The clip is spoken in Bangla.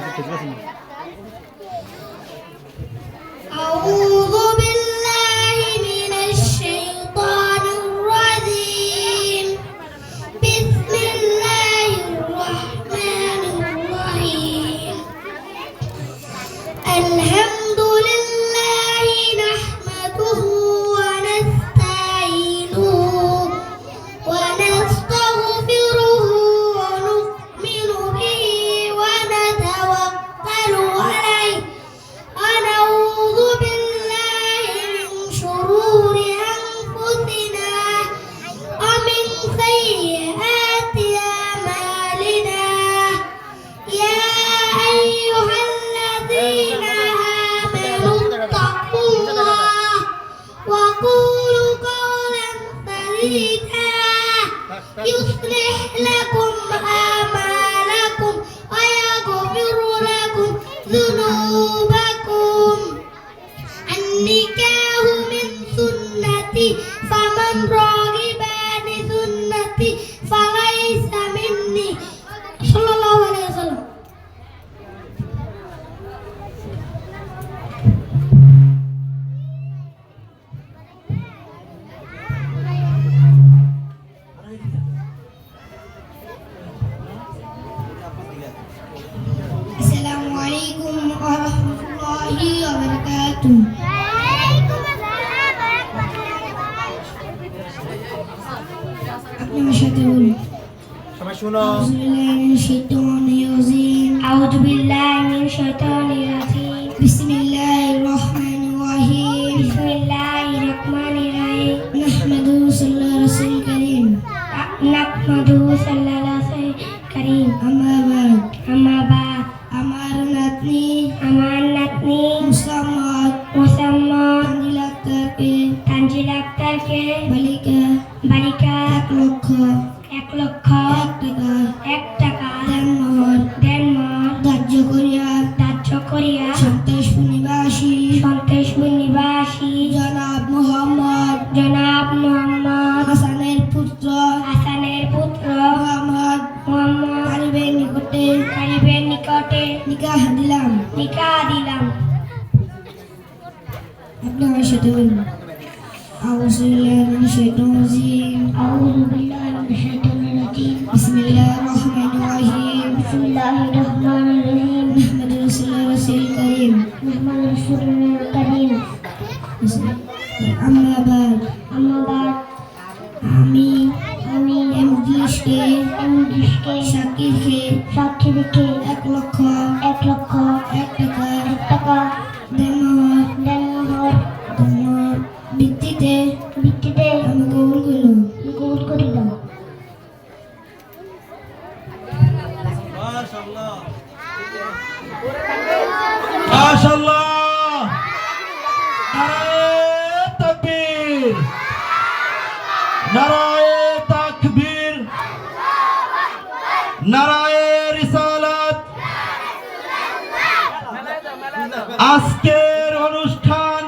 계속 계속 하시면 아우. يصلح لكم أعمالكم ويغفر لكم ذنوبكم النكاح من سنتي فمن راغب وبركاته আপনি আমার সাথে বলুন সবাই শুনো أعوذ بالله من الشيطان الرجيم بسم الله الرحمن الرحيم بسم الله الرحمن الرحيم نحمده صلى الله رسول الكريم نحمده صلى الله رسول الكريم أما এক লক্ষ এক লক্ষ এক টাকা এক টাকা দেনমোহর দেনমোহর ধার্য করিয়া ধার্য করিয়া সন্তোষপুর নিবাসী সন্তোষপুর নিবাসী জনাব মোহাম্মদ জনাব মোহাম্মদ হাসানের পুত্র হাসানের পুত্র মোহাম্মদ মোহাম্মদ কারিবের নিকটে কারিবের নিকটে নিকাহ দিলাম নিকাহ দিলাম আপনি আমার সাথে বলুন أعوذ بالله من الشيطان الرجيم رسول الله رسول الكريم نحمد رسول الله الكريم أما بعد أما بعد আমি আমি এমজিএসকে এমজিএসকে সাক্ষী রেখে সাক্ষী রেখে এক লক্ষ এক লক্ষ এক টাকা এক টাকা দেনমোহর দেনমোহর দেনমোহর ভিত্তিতে ভিত্তিতে আমি কবুল করলাম কবুল করিলাম মাশাআল্লাহ নারায় তাকবীর নারায় রিসালাত। আজকের অনুষ্ঠান